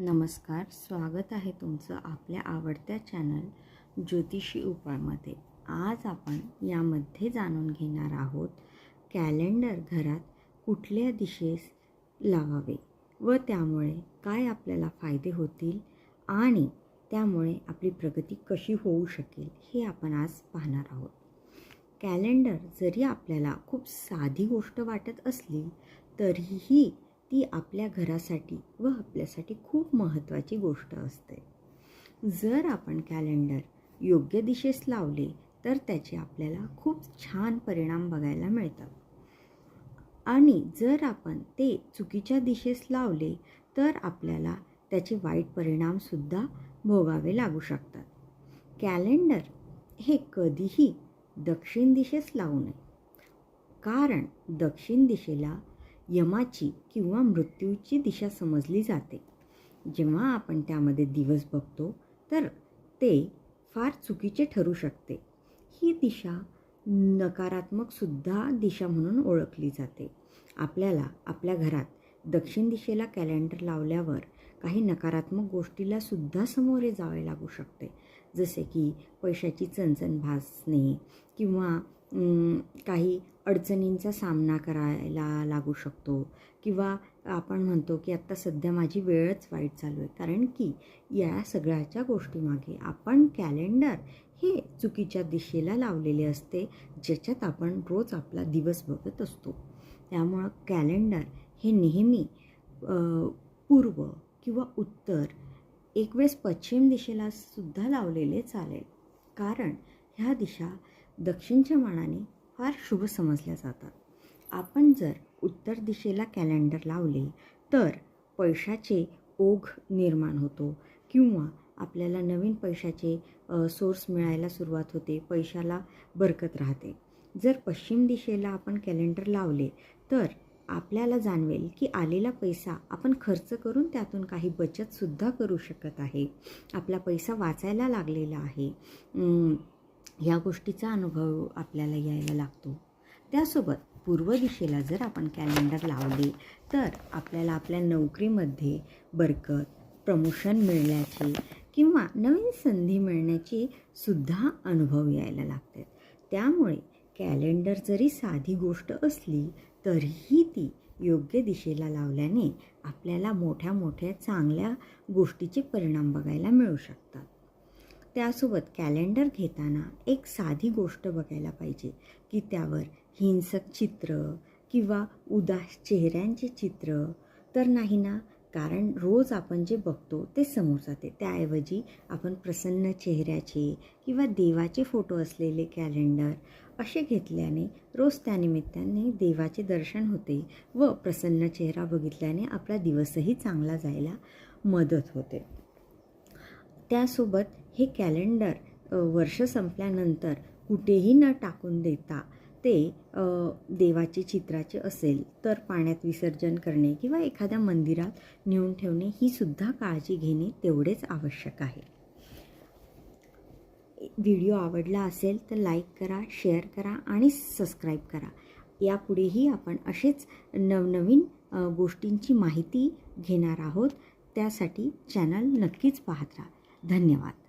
नमस्कार स्वागत आहे तुमचं आपल्या आवडत्या चॅनल ज्योतिषी उपायमध्ये. आज आपण यामध्ये जाणून घेणार आहोत कॅलेंडर घरात कुठल्या दिशेस लावावे व त्यामुळे काय आपल्याला फायदे होतील आणि त्यामुळे आपली प्रगती कशी होऊ शकेल हे आपण आज पाहणार आहोत. कॅलेंडर जरी आपल्याला खूप साधी गोष्ट वाटत असली तरीही ती आपल्या घरासाठी व आपल्यासाठी खूप महत्त्वाची गोष्ट असते. जर आपण कॅलेंडर योग्य दिशेस लावले तर त्याचे आपल्याला खूप छान परिणाम बघायला मिळतात. आणि जर आपण ते चुकीच्या दिशेस लावले तर आपल्याला त्याचे वाईट परिणामसुद्धा भोगावे लागू शकतात. कॅलेंडर हे कधीही दक्षिण दिशेस लावू नये. कारण दक्षिण दिशेला यमाची किंवा मृत्यूची दिशा समजली जाते. जेव्हा आपण त्यामध्ये दिवस बघतो तर ते फार चुकीचे ठरू शकते. ही दिशा नकारात्मकसुद्धा दिशा म्हणून ओळखली जाते. आपल्याला आपल्या घरात दक्षिण दिशेला कॅलेंडर लावल्यावर काही नकारात्मक गोष्टीला सुद्धा सामोरे जावे लागू शकते. जसे की पैशाची चणचण भासणे किंवा काही अडचणींचा सामना करायला लागू शकतो. किंवा आपण म्हणतो की आत्ता सध्या माझी वेळच वाईट चालू आहे. कारण की या सगळ्याच्या गोष्टीमागे आपण कॅलेंडर हे चुकीच्या दिशेला लावलेले असते ज्याच्यात आपण रोज आपला दिवस बघत असतो. त्यामुळं कॅलेंडर हे नेहमी पूर्व किंवा उत्तर एक वेळेस पश्चिम दिशेला सुद्धा लावलेले चालेल. कारण ह्या दिशा दक्षिणच्या मानाने फार शुभ समजल्या जातात. आपण जर उत्तर दिशेला कॅलेंडर लावले तर पैशाचे ओघ निर्माण होतो किंवा आपल्याला नवीन पैशाचे सोर्स मिळायला सुरुवात होते पैशाला बरकत राहते. जर पश्चिम दिशेला आपण कॅलेंडर लावले तर आपल्याला जाणवेल की आलेला पैसा आपण खर्च करून त्यातून काही बचतसुद्धा करू शकत आहे. आपला पैसा वाचायला लागलेला आहे. ह्या गोष्टीचा अनुभव आपल्याला यायला लागतो. त्यासोबत पूर्व दिशेला जर आपण कॅलेंडर लावले तर आपल्याला आपल्या नोकरीमध्ये बरकत प्रमोशन मिळण्याची किंवा नवीन संधी मिळण्याची सुद्धा अनुभव यायला लागतात. त्यामुळे कॅलेंडर जरी साधी गोष्ट असली तरीही ती योग्य दिशेला लावल्याने आपल्याला मोठ्या मोठ्या चांगल्या गोष्टीचे परिणाम बघायला मिळू शकतात. त्यासोबत कॅलेंडर घेताना एक साधी गोष्ट बघायला पाहिजे की त्यावर हिंसक चित्र किंवा उदास चेहऱ्यांचे चित्र तर नाही ना? कारण रोज आपण जे बघतो ते समोर जाते त्याऐवजी आपण प्रसन्न चेहऱ्याचे किंवा देवाचे फोटो असलेले कॅलेंडर असे घेतल्याने रोज त्यानिमित्ताने देवाचे दर्शन होते व प्रसन्न चेहरा बघितल्याने आपला दिवसही चांगला जायला मदत होते. त्यासोबत हे कॅलेंडर वर्ष संपल्यानंतर कुठेही न टाकून देता ते देवाचे चित्राचे असेल तर पाण्यात विसर्जन करणे किंवा एखाद्या मंदिरात नेऊन ठेवणे ही सुद्धा काळजी घेणे तेवढेच आवश्यक आहे. व्हिडिओ आवडला असेल तर लाईक करा शेअर करा आणि सबस्क्राईब करा. यापुढेही आपण असेच नवनवीन गोष्टींची माहिती घेणार आहोत. त्यासाठी चॅनल नक्कीच पाहत राहा. धन्यवाद.